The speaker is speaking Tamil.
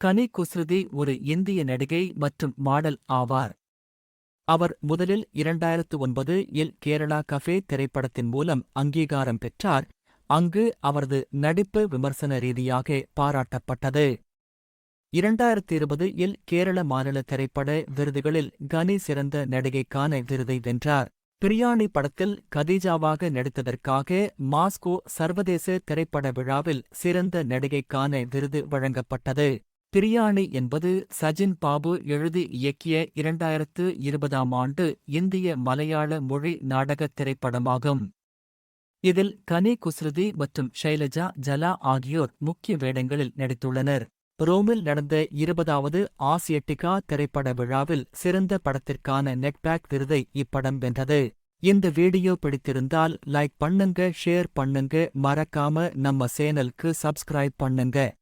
கனி குஸ்ருதி ஒரு இந்திய நடிகை மற்றும் மாடல் ஆவார். அவர் முதலில் இரண்டாயிரத்து ஒன்பது இல் கேரளா கஃபே திரைப்படத்தின் மூலம் அங்கீகாரம் பெற்றார் அங்கு அவரது நடிப்பு விமர்சன ரீதியாக பாராட்டப்பட்டது. இரண்டாயிரத்தி இருபது இல் கேரள மாநில திரைப்பட விருதுகளில் கனி சிறந்த நடிகைக்கான விருதை வென்றார். பிரியாணி படத்தில் கதீஜாவாக நடித்ததற்காக மாஸ்கோ சர்வதேச திரைப்பட விழாவில் சிறந்த நடிகைக்கான விருது வழங்கப்பட்டது. பிரியாணி என்பது சஜின் பாபு எழுதி இயக்கிய இரண்டாயிரத்து இருபதாம் ஆண்டு இந்திய மலையாள மொழி நாடகத் திரைப்படமாகும். இதில் கனி குஸ்ருதி மற்றும் ஷைலஜா ஜலா ஆகியோர் முக்கிய வேடங்களில் நடித்துள்ளனர். ரோமில் நடந்த இருபதாவது ஆசியட்டிகா திரைப்பட விழாவில் சிறந்த படத்திற்கான நெட்பேக் விருதை இப்படம் வென்றது. இந்த வீடியோ பிடித்திருந்தால் லைக் பண்ணுங்க ஷேர் பண்ணுங்க மறக்காம நம்ம சேனலுக்கு சப்ஸ்கிரைப் பண்ணுங்க.